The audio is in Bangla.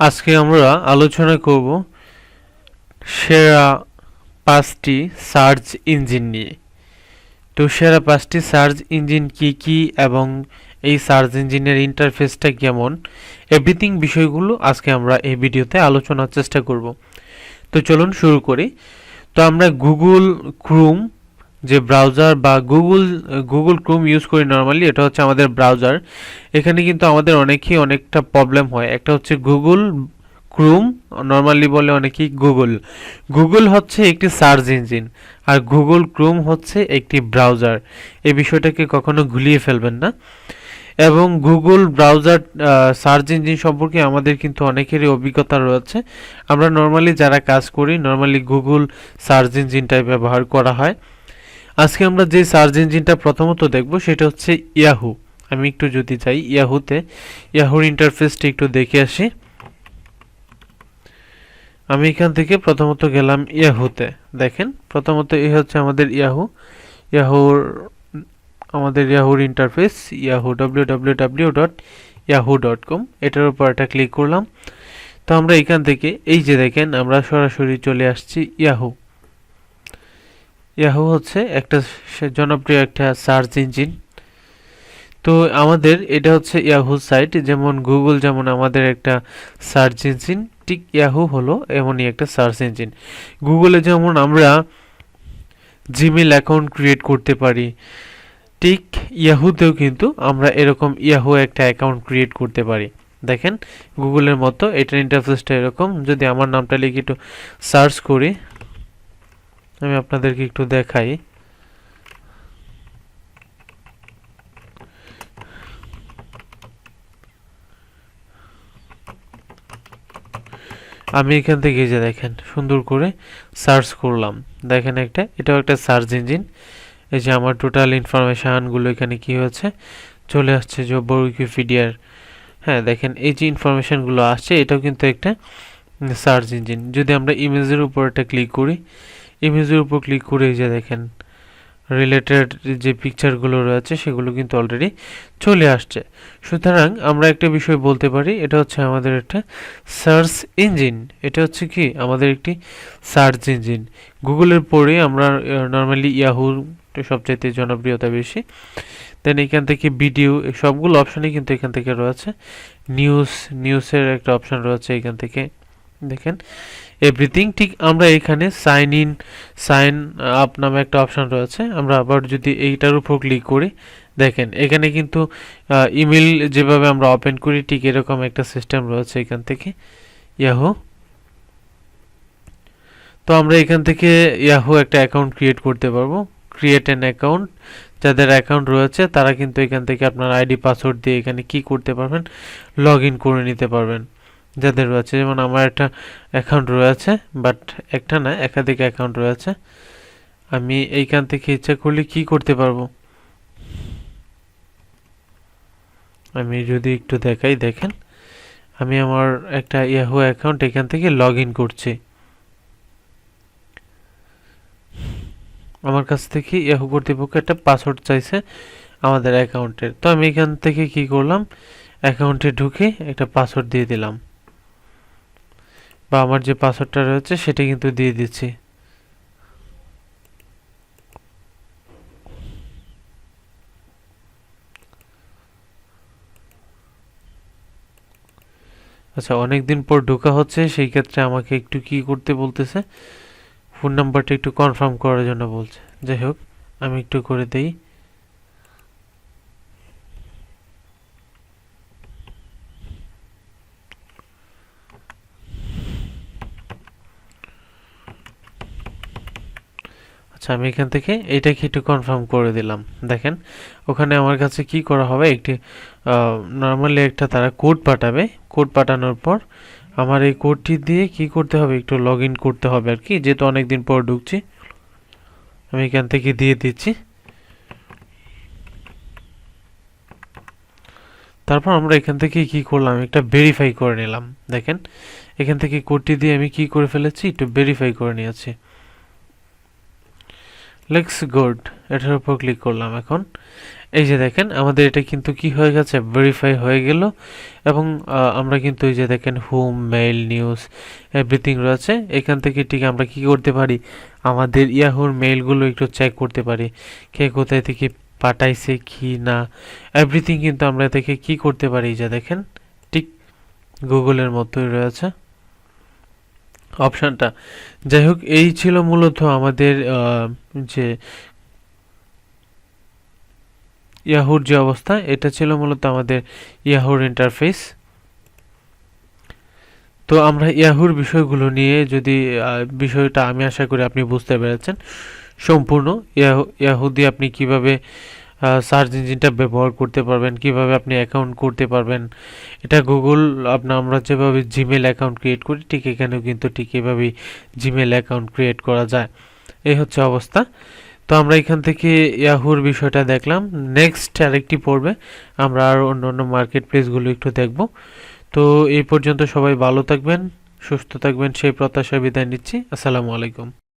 আজকে আমরা আলোচনা করব সেরা পাঁচটি সার্চ ইঞ্জিন নিয়ে। তো সেরা পাঁচটি সার্চ ইঞ্জিন কি কি এবং এই সার্চ ইঞ্জিনের ইন্টারফেসটা কেমন? এভরিথিং বিষয়গুলো আজকে আমরা এই ভিডিওতে আলোচনার চেষ্টা করব। তো চলুন শুরু করি। তো আমরা গুগল, ক্রোম যে ব্রাউজার বা গুগল গুগল ক্রোম ইউজ করি নর্মালি এটা হচ্ছে আমাদের ব্রাউজার এখানে কিন্তু আমাদের অনেকেই অনেকটা প্রবলেম হয়। একটা হচ্ছে গুগল ক্রোম নর্মালি বলে অনেকেই গুগল গুগল হচ্ছে একটি সার্চ ইঞ্জিন আর গুগল ক্রোম হচ্ছে একটি ব্রাউজার এই বিষয়টাকে কখনো ঘুলিয়ে ফেলবেন না। এবং গুগল ব্রাউজার সার্চ ইঞ্জিন সম্পর্কে আমাদের কিন্তু অনেকেরই অভিজ্ঞতা রয়েছে। আমরা নর্মালি যারা কাজ করি নর্মালি গুগল সার্চ ইঞ্জিনটাই ব্যবহার করা হয়। আজকে আমরা যে সার্চ ইঞ্জিনটা প্রথমত দেখব সেটা হচ্ছে ইয়াহু আমি একটু যদি যাই ইয়াহুতে ইয়াহুর ইন্টারফেসটা একটু দেখে আসি। আমি এখান থেকে প্রথমত গেলাম ইয়াহুতে দেখেন, প্রথমত এই হচ্ছে আমাদের ইয়াহু ইয়াহুর আমাদের ইয়াহুর interface Yahoo W W W dot Yahoo dot com এটার উপর একটা ক্লিক করলাম। তো আমরা এখান থেকে, এই যে দেখেন, আমরা সরাসরি চলে আসছি ইয়াহু ইয়াহু হচ্ছে একটা জনপ্রিয় একটা সার্চ ইঞ্জিন তো আমাদের এটা হচ্ছে ইয়াহু সাইট যেমন গুগল যেমন আমাদের একটা সার্চ ইঞ্জিন ঠিক ইয়াহু হলো এমনই একটা সার্চ ইঞ্জিন গুগলে যেমন আমরা জিমেল অ্যাকাউন্ট ক্রিয়েট করতে পারি, ঠিক ইয়াহুতেও কিন্তু আমরা এরকম ইয়াহু একটা অ্যাকাউন্ট ক্রিয়েট করতে পারি। দেখেন গুগলের মতো, এটার ইন্টারফেসটা এরকম। যদি আমার নামটা লিখে একটু সার্চ করি আমি আপনাদেরকে একটু দেখাই। আমি এখান থেকে যে দেখেন, সুন্দর করে সার্চ করলাম। দেখেন একটা, এটাও একটা সার্চ ইঞ্জিন। এই যে আমার টোটাল ইনফরমেশানগুলো এখানে কি হয়েছে চলে আসছে যে উইকিপিডিয়ার হ্যাঁ দেখেন, এই যে ইনফরমেশানগুলো আসছে, এটাও কিন্তু একটা সার্চ ইঞ্জিন। যদি আমরা ইমেজের উপর একটা ক্লিক করি ইমেজের উপর ক্লিক করে যে দেখেন রিলেটেড যে পিকচারগুলো রয়েছে সেগুলো কিন্তু অলরেডি চলে আসছে। সুতরাং আমরা একটা বিষয় বলতে পারি, এটা হচ্ছে আমাদের একটা সার্চ ইঞ্জিন এটা হচ্ছে কি? আমাদের একটি সার্চ ইঞ্জিন গুগলের পরে আমরা নর্মালি ইয়াহুর সবচাইতে জনপ্রিয়তা বেশি। দেন এখান থেকে ভিডিও সবগুলো অপশানই কিন্তু এখান থেকে রয়েছে। নিউজ নিউজের একটা অপশান রয়েছে এখান থেকে। দেখেন এভরিথিং ঠিক আমরা এখানে সাইন ইন সাইন আপ নামে একটা অপশান রয়েছে। আমরা আবার যদি এইটার উপর ক্লিক করি, দেখেন এখানে কিন্তু ইমেল যেভাবে আমরা ওপেন করি, ঠিক এরকম একটা সিস্টেম রয়েছে এখান থেকে ইয়াহু তো আমরা এখান থেকে ইয়াহু একটা অ্যাকাউন্ট ক্রিয়েট করতে পারব। ক্রিয়েট অ্যান অ্যাকাউন্ট যাদের অ্যাকাউন্ট রয়েছে, তারা কিন্তু এখান থেকে আপনার আইডি পাসওয়ার্ড দিয়ে এখানে কি করতে পারবেন লগ করে নিতে পারবেন। যাদের রয়েছে, যেমন আমার একটা অ্যাকাউন্ট রয়েছে বাট একটা না, একাধিক অ্যাকাউন্ট রয়েছে। আমি এইখান থেকে ইচ্ছা করলে কি করতে পারব? আমি যদি একটু দেখাই, দেখেন, আমি আমার একটা ইয়াহু অ্যাকাউন্ট এখান থেকে লগ ইন করছি। আমার কাছ থেকে ইয়াহু কর্তৃপক্ষ একটা পাসওয়ার্ড চাইছে আমাদের অ্যাকাউন্টের তো আমি এখান থেকে কি করলাম? অ্যাকাউন্টে ঢুকে একটা পাসওয়ার্ড দিয়ে দিলাম। বা আমার যে পাসওয়ার্ডটা রয়েছে সেটা কিন্তু দিয়ে দিচ্ছি। আচ্ছা অনেক দিন পর ঢোকা হচ্ছে, সেই ক্ষেত্রে আমাকে একটু কি করতে বলতেছে? ফোন নাম্বারটা একটু কনফার্ম করার জন্য বলছে। যাই হোক, আমি একটু করে দেই। আচ্ছা আমি এখান থেকে এইটাকে একটু কনফার্ম করে দিলাম। দেখেন, ওখানে আমার কাছে কি করা হবে? একটি নর্মালি একটা তারা কোড পাঠাবে। কোড পাঠানোর পর আমার এই কোডটি দিয়ে কি করতে হবে? একটু লগ ইন করতে হবে আর কি। যেহেতু অনেকদিন পর ঢুকছি, আমি এখান থেকে দিয়ে দিচ্ছি। তারপর আমরা এখান থেকে কি করলাম? একটা ভেরিফাই করে নিলাম। দেখেন, এখান থেকে কোডটি দিয়ে আমি কি করে ফেলেছি? একটু ভেরিফাই করে নিয়েছি। লেক্স গুড এটার উপর ক্লিক করলাম এখন। এই যে দেখেন, আমাদের এটা কিন্তু কি হয়ে গেছে? ভেরিফাই হয়ে গেল। এবং আমরা কিন্তু এই যে দেখেন হোম মেইল নিউজ এভরিথিং রয়েছে। এখান থেকে ঠিক আমরা কি করতে পারি? আমাদের ইয়াহুর মেইলগুলো একটু চেক করতে পারি। কে কোথায় থেকে পাঠাইছে, কি না? এভরিথিং কিন্তু আমরা থেকে কি করতে পারি? যে দেখেন, ঠিক গুগলের মতোই রয়েছে। অপশানটা। যাই হোক এই ছিল মূলত আমাদের যে ইয়াহুর যে অবস্থা, এটা ছিল মূলত আমাদের ইয়াহুর ইন্টারফেস তো আমরা ইয়াহুর বিষয়গুলো নিয়ে যদি বিষয়টা আমি আশা করি আপনি বুঝতে পেরেছেন, সম্পূর্ণ ইয়াহু ইয়াহু দিয়ে আপনি কীভাবে সার্চ ইঞ্জিনটা ব্যবহার করতে পারবেন, কীভাবে আপনি অ্যাকাউন্ট করতে পারবেন। এটা গুগল আপনার আমরা যেভাবে জিমেল অ্যাকাউন্ট ক্রিয়েট করি, ঠিক এখানেও কিন্তু ঠিক এভাবেই জিমেল অ্যাকাউন্ট ক্রিয়েট করা যায়। এই হচ্ছে অবস্থা। তো আমরা এখান থেকে ইয়াহুর বিষয়টা দেখলাম। নেক্সট আরেকটি পড়বে আমরা আর অন্য অন্য মার্কেট প্লেসগুলো একটু দেখব। তো এই পর্যন্ত সবাই ভালো থাকবেন, সুস্থ থাকবেন, সেই প্রত্যাশা বিদায় নিচ্ছি। আসসালামু আলাইকুম।